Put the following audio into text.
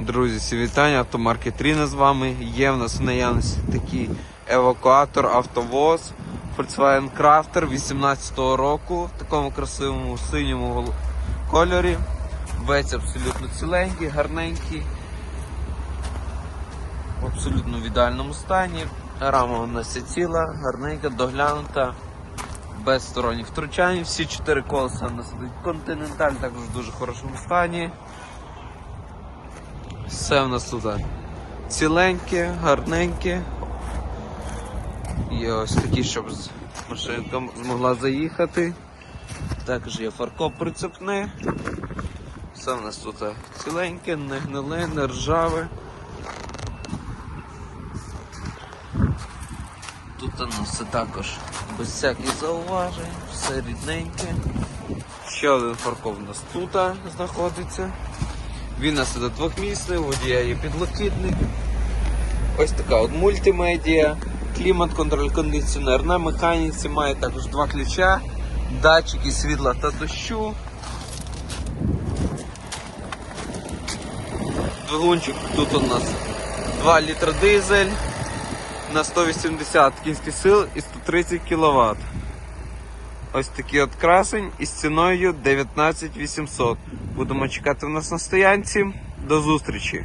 Друзі, всі вітання, автомаркет Ріна з вами. Є в нас в наявності такий евакуатор автовоз Volkswagen Crafter 18-го року в такому красивому синьому кольорі. Весь абсолютно ціленький, гарненький. В абсолютно в ідеальному стані. Рама у нас є ціла, гарненька, доглянута, без сторонніх втручань. Всі чотири колеса у нас ідуть Continental, також в дуже хорошому стані. Все в нас тут ціленьке, гарненьке. Є ось такі, щоб машинка змогла заїхати. Також є фаркоп прицепне. Все в нас тут ціленьке, не гниле, не ржаве. Тут у нас все також без всяких зауважень, все рідненьке. Ще один фаркоп у нас тут знаходиться. Він нас іде двохмісний, водія є підлокітник. Ось така от мультимедіа, клімат, контроль кондиціонер на механіці, має також два ключа, датчики світла та дощу. Двигунчик тут у нас 2 літра дизель на 180 кінських сил і 130 кВт. Ось такий от красень із ціною 19 800. Будемо чекати в нас на стоянці. До зустрічі!